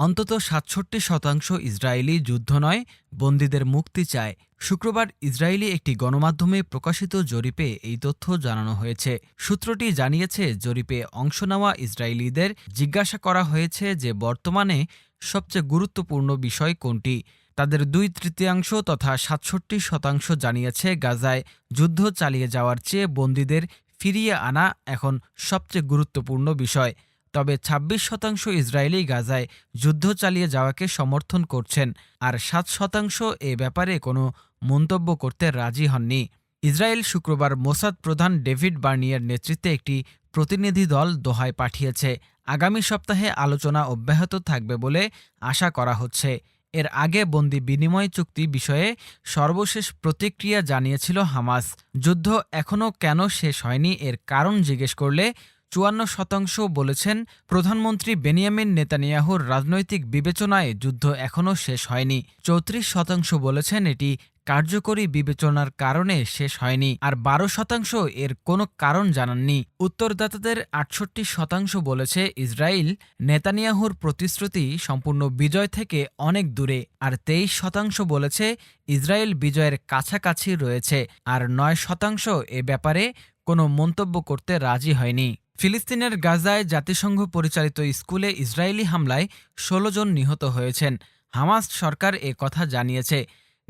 অন্তত সাতষট্টি শতাংশ ইসরায়েলি যুদ্ধ নয়, বন্দীদের মুক্তি চায়। শুক্রবার ইসরায়েলি একটি গণমাধ্যমে প্রকাশিত জরিপে এই তথ্য জানানো হয়েছে। সূত্রটি জানিয়েছে, জরিপে অংশ নেওয়া ইসরায়েলিদের জিজ্ঞাসা করা হয়েছে যে বর্তমানে সবচেয়ে গুরুত্বপূর্ণ বিষয় কোনটি। তাদের দুই তৃতীয়াংশ তথা সাতষট্টি শতাংশ জানিয়েছে, গাজায় যুদ্ধ চালিয়ে যাওয়ার চেয়ে বন্দীদের ফিরিয়ে আনা এখন সবচেয়ে গুরুত্বপূর্ণ বিষয়। তবে ২৬ শতাংশ ইসরায়েলি গাজায় যুদ্ধ চালিয়ে যাওয়াকে সমর্থন করছেন আর সাত শতাংশ এ ব্যাপারে কোনো মন্তব্য করতে রাজি হননি। ইসরায়েল শুক্রবার মোসাদ প্রধান ডেভিড বার্নিয়ার নেতৃত্বে একটি প্রতিনিধি দল দোহায় পাঠিয়েছে। আগামী সপ্তাহে আলোচনা অব্যাহত থাকবে বলে আশা করা হচ্ছে। এর আগে বন্দি বিনিময় চুক্তি বিষয়ে সর্বশেষ প্রতিক্রিয়া জানিয়েছিল হামাস। যুদ্ধ এখনও কেন শেষ হয়নি এর কারণ জিজ্ঞেস করলে চুয়ান্ন শতাংশ বলেছেন প্রধানমন্ত্রী বেনিয়ামিন নেতানিয়াহুর রাজনৈতিক বিবেচনায় যুদ্ধ এখনও শেষ হয়নি। চৌত্রিশ শতাংশ বলেছেন এটি কার্যকরী বিবেচনার কারণে শেষ হয়নি আর বারো শতাংশ এর কোনো কারণ জানাননি। উত্তরদাতাদের আটষট্টি শতাংশ বলেছে ইসরায়েল নেতানিয়াহুর প্রতিশ্রুতি সম্পূর্ণ বিজয় থেকে অনেক দূরে আর তেইশ শতাংশ বলেছে ইসরায়েল বিজয়ের কাছাকাছি রয়েছে আর নয় শতাংশ এ ব্যাপারে কোনো মন্তব্য করতে রাজি হয়নি। ফিলিস্তিনের গাজায় জাতিসংঘ পরিচালিত স্কুলে ইসরায়েলি হামলায় ১৬ জন নিহত হয়েছেন। হামাস সরকার এ কথা জানিয়েছে।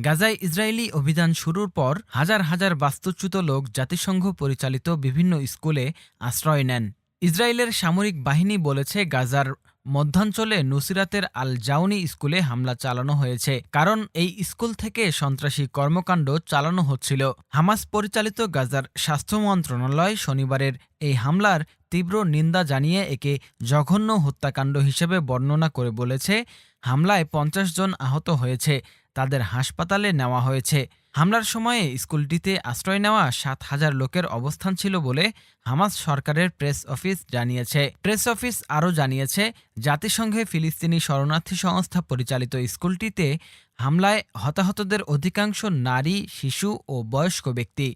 গাজায় ইসরায়েলি অভিযান শুরুর পর হাজার হাজার বাস্তুচ্যুত লোক জাতিসংঘ পরিচালিত বিভিন্ন স্কুলে আশ্রয় নেন। ইসরায়েলের সামরিক বাহিনী বলেছে, গাজার মধ্যাঞ্চলে নুসিরাতের আল জাউনি স্কুলে হামলা চালানো হয়েছে, কারণ এই স্কুল থেকে সন্ত্রাসী কর্মকাণ্ড চালানো হচ্ছিল। হামাস পরিচালিত গাজার স্বাস্থ্য মন্ত্রণালয় শনিবারের এই হামলার তীব্র নিন্দা জানিয়ে একে জঘন্য হত্যাকাণ্ড হিসেবে বর্ণনা করে বলেছে। হামলায় পঞ্চাশ জন আহত হয়েছে। তাদের হাসপাতালে নেওয়া হয়েছে। হামলার সময়ে স্কুলটিতে আশ্রয় নেওয়া সাত হাজার লোকের অবস্থান ছিল বলে হামাস সরকারের প্রেস অফিস জানিয়েছে। প্রেস অফিস আরও জানিয়েছে, জাতিসংঘে ফিলিস্তিনি শরণার্থী সংস্থা পরিচালিত স্কুলটিতে হামলায় হতাহতদের অধিকাংশ নারী, শিশু ও বয়স্ক ব্যক্তি।